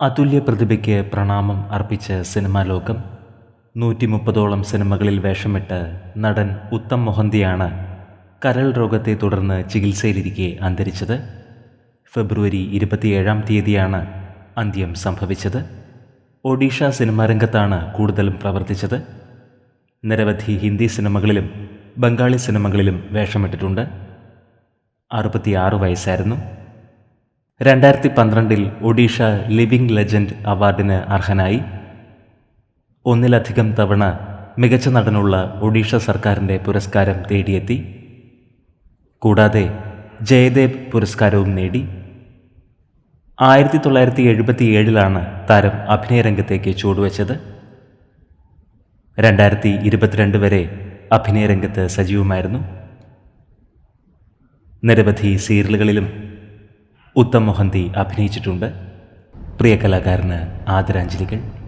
അതുല്യ പ്രതിഭയ്ക്ക് പ്രണാമം അർപ്പിച്ച സിനിമാ ലോകം നൂറ്റി മുപ്പതോളം സിനിമകളിൽ വേഷമിട്ട് നടൻ ഉത്തം മൊഹന്തിയാണ് കരൾ രോഗത്തെ തുടർന്ന് ചികിത്സയിലിരിക്കെ അന്തരിച്ചത്. ഫെബ്രുവരി ഇരുപത്തിയേഴാം തീയതിയാണ് അന്ത്യം സംഭവിച്ചത്. ഒഡീഷ സിനിമാ രംഗത്താണ് കൂടുതലും പ്രവർത്തിച്ചത്. നിരവധി ഹിന്ദി സിനിമകളിലും ബംഗാളി സിനിമകളിലും വേഷമിട്ടിട്ടുണ്ട്. അറുപത്തിയാറ് വയസ്സായിരുന്നു. രണ്ടായിരത്തി പന്ത്രണ്ടിൽ ഒഡീഷ ലിവിംഗ് ലെജൻഡ് അവാർഡിന് അർഹനായി. ഒന്നിലധികം തവണ മികച്ച നടനുള്ള ഒഡീഷ സർക്കാരിന്റെ പുരസ്കാരം തേടിയെത്തി. കൂടാതെ ജയദേവ് പുരസ്കാരവും നേടി. ആയിരത്തി തൊള്ളായിരത്തി എഴുപത്തി ഏഴിലാണ് താരം അഭിനയരംഗത്തേക്ക് ചുവടുവച്ചത്. രണ്ടായിരത്തി ഇരുപത്തിരണ്ട് വരെ അഭിനയരംഗത്ത് സജീവമായിരുന്നു. നിരവധി സീരിയലുകളിലും ഉത്തം മൊഹന്തി അഭിനയിച്ചിട്ടുണ്ട്. പ്രിയ കലാകാരന് ആദരാഞ്ജലികൾ.